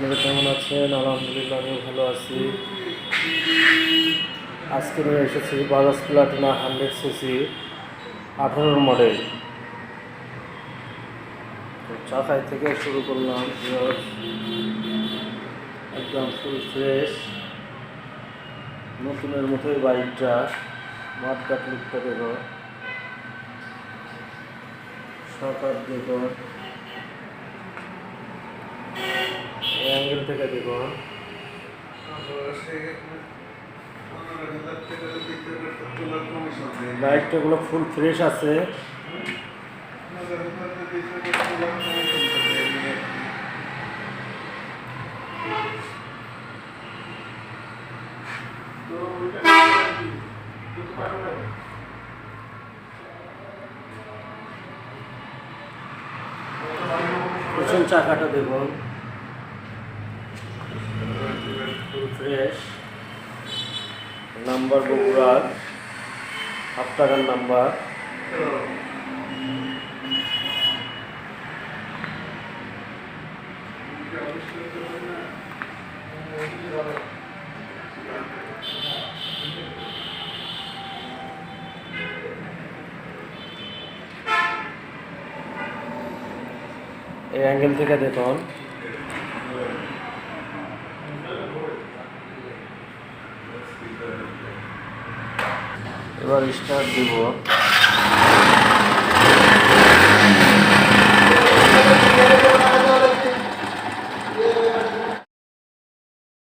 আপনারা কেমন আছেন? আলহামদুলিল্লাহ আমি ভালো আছি। আজকে নিয়ে এসেছি বাজাজ প্লাটিনা হান্ড্রেড সিসি আঠারোর মডেল তো চাকাই থেকে শুরু করলাম। একদম ফুল ফ্রেশ নতুনের মতোই বাইকটা, মাঠ কাট লুকটা দেখো। সরকার দেখো। অ্যাঙ্গেল থেকে দেখুন ফুল ফ্রেশ আছে। চাকাটা দেখুন ফুল ফ্রেশ নাম্বার বগুড়ার হাফ টাকার নাম্বার। এই অ্যাঙ্গেল থেকে দেখুন। এবার স্টার্ট দেব।